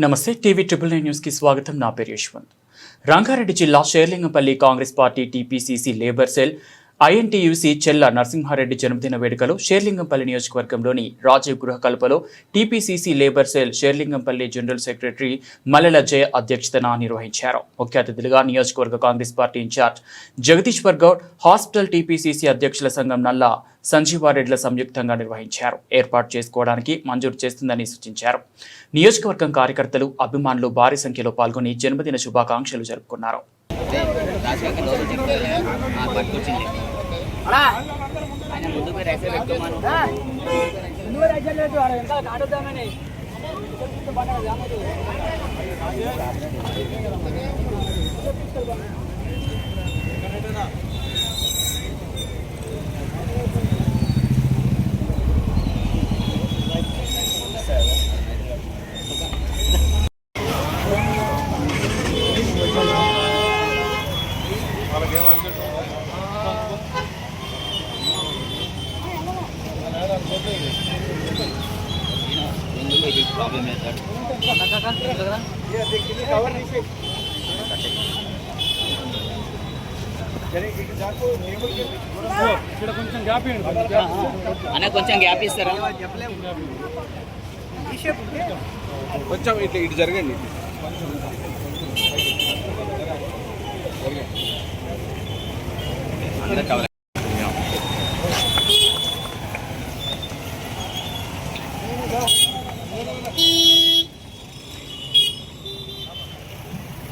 నమస్తే TV triple nine న్యూస్కి స్వాగతం. నా పేరు యశ్వంత్. రంగారెడ్డి జిల్లా Serilingampally Congress party TPCC labour cell INTUC Chella Narasimhareddy జన్మదిన వేడుకలు షేర్లింగంపల్లి నియోజకవర్గంలోని రాజీవ్ గృహ కల్పలో TPCC labour cell Serilingampally general secretary Mallela Jaya అధ్యక్షతన నిర్వహించారు. ముఖ్య అతిథులుగా నియోజకవర్గ Congress party incharge Jagadishwar Goud hospital TPCC అధ్యక్షుల సంఘం నల్ల సంజీవారెడ్ల సంయుక్తంగా నిర్వహించారు. ఏర్పాటు చేసుకోవడానికి మంజూరు చేస్తుందని సూచించారు. నియోజకవర్గం కార్యకర్తలు అభిమానులు భారీ సంఖ్యలో పాల్గొని జన్మదిన శుభాకాంక్షలు జరుపుకున్నారు. రాజకీయ రోజు చెప్తే ఆ పట్టుకొచ్చింది ఆయన ముందు మీరు అయితే పెట్టుకోమను ముందు ఇది ప్రాబ్లం అవుతాడు అన్న కొంచెం గ్యాప్ ఇస్తారా కొంచెం ఇట్లా ఇటు జరగండి అందరు కవర్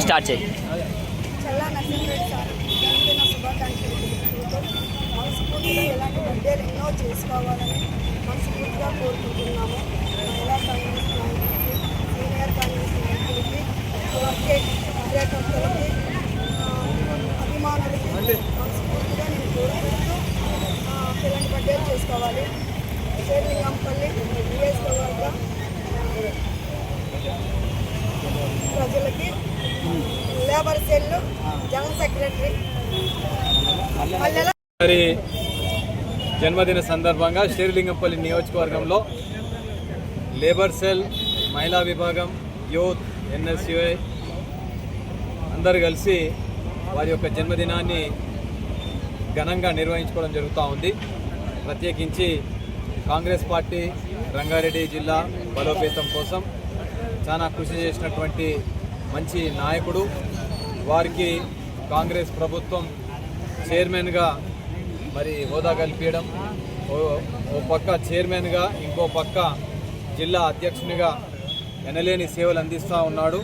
స్టార్ట్ చేయి మనస్ఫూర్తిగా ఇలాంటి బర్త్డేలు ఎన్నో చేసుకోవాలని మనస్ఫూర్తిగా కోరుకుంటున్నాము. మహిళా కాంగ్రెస్ నాయకులకి సీనియర్ కాంగ్రెస్ నాయకులకి కార్యకర్తలకి అభిమానులకి మనస్ఫూర్తిగా నేను కోరుకుంటూ ఆ, ఇలాంటి బర్త్డేలు చేసుకోవాలి. శ్రీలింగంపల్లి నియోజకవర్గ ప్రజలకి లేబర్ సెల్ జనరల్ సెక్రటరీ. జన్మదిన సందర్భంగా శ్రీలింగంపల్లి నియోజకవర్గంలో లేబర్ సెల్ మహిళా విభాగం యూత్ ఎన్ఎస్యుఐ అందరు కలిసి వారి యొక్క జన్మదినాన్ని ఘనంగా నిర్వహించుకోవడం జరుగుతూ ఉంది. ప్రత్యేకించి కాంగ్రెస్ పార్టీ రంగారెడ్డి జిల్లా బలోపేతం కోసం చాలా కృషి చేసినటువంటి మంచి నాయకుడు. వారికి కాంగ్రెస్ ప్రభుత్వం చైర్మన్గా మరి హోదా కల్పించడం. ఓ పక్క చైర్మన్గా ఇంకో పక్క జిల్లా అధ్యక్షునిగా ఎనలేని సేవలు అందిస్తూ ఉన్నాడు.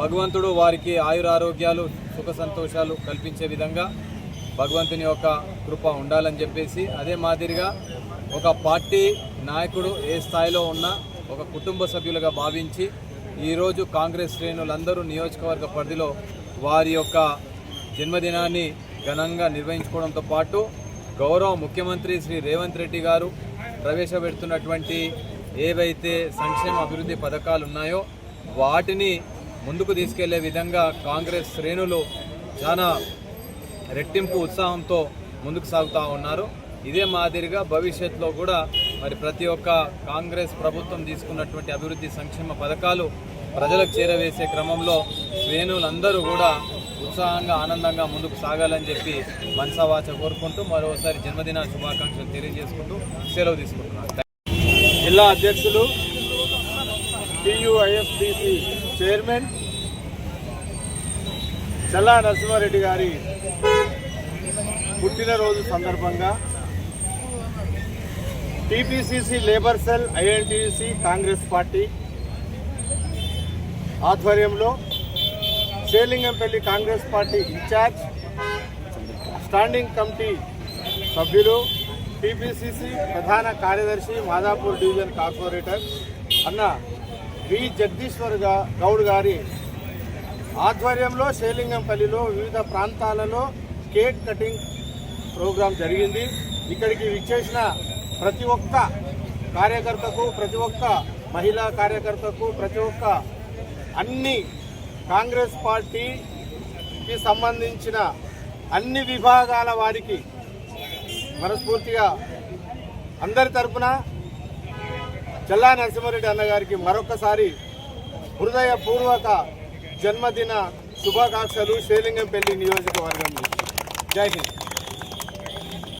భగవంతుడు వారికి ఆయురారోగ్యాలు సుఖ సంతోషాలు కల్పించే విధంగా భగవంతుని యొక్క కృప ఉండాలని చెప్పేసి అదే మాదిరిగా ఒక పార్టీ నాయకుడు ఏ స్థాయిలో ఉన్నా ఒక కుటుంబ సభ్యులుగా భావించి ఈరోజు కాంగ్రెస్ శ్రేణులందరూ నియోజకవర్గ పరిధిలో వారి యొక్క జన్మదినాన్ని ఘనంగా నిర్వహించుకోవడంతో పాటు గౌరవ ముఖ్యమంత్రి శ్రీ రేవంత్ రెడ్డి గారు ప్రవేశపెడుతున్నటువంటి ఏవైతే సంక్షేమ అభివృద్ధి పథకాలు ఉన్నాయో వాటిని ముందుకు తీసుకెళ్ళే విధంగా కాంగ్రెస్ శ్రేణులు చాలా రెట్టింపు ఉత్సాహంతో ముందుకు సాగుతూ ఉన్నారు. ఇదే మాదిరిగా భవిష్యత్తులో కూడా మరి ప్రతి ఒక్క కాంగ్రెస్ ప్రభుత్వం తీసుకున్నటువంటి అభివృద్ధి సంక్షేమ పథకాలు ప్రజలకు చేరవేసే క్రమంలో శ్రేణులందరూ కూడా ఉత్సాహంగా ఆనందంగా ముందుకు సాగాలని చెప్పి మనసావాచ కోరుకుంటూ మరోసారి జన్మదిన శుభాకాంక్షలు తెలియజేసుకుంటూ సెలవు తీసుకుంటున్నాను. జిల్లా అధ్యక్షులు టియుఐఎఫ్డిసి చైర్మన్ చల్లా నరసింహారెడ్డి గారి పుట్టినరోజు సందర్భంగా TPCC labour cell INTUC Congress party ఆధ్వర్యంలో Serilingampally Congress party incharge standing committee సభ్యులు టిపిసిసి ప్రధాన కార్యదర్శి మాదాపూర్ డివిజన్ కార్పొరేటర్ అన్న వి జగదీశ్వర్ గౌడ్ గారి ఆధ్వర్యంలో షేలింగంపల్లిలో వివిధ ప్రాంతాలలో కేక్ కటింగ్ ప్రోగ్రాం జరిగింది. ఇక్కడికి విచ్చేసిన ప్రతి ఒక్క కార్యకర్తకు ప్రతి ఒక్క మహిళా కార్యకర్తకు ప్రతి ఒక్క అన్ని కాంగ్రెస్ పార్టీకి సంబంధించిన అన్ని విభాగాల వారికి మనస్ఫూర్తిగా అందరి తరఫున జిల్లా నరసింహారెడ్డి అన్నగారికి మరొకసారి హృదయపూర్వక జన్మదిన శుభాకాంక్షలు. శ్రీలింగంపల్లి నియోజకవర్గం జై హింద్.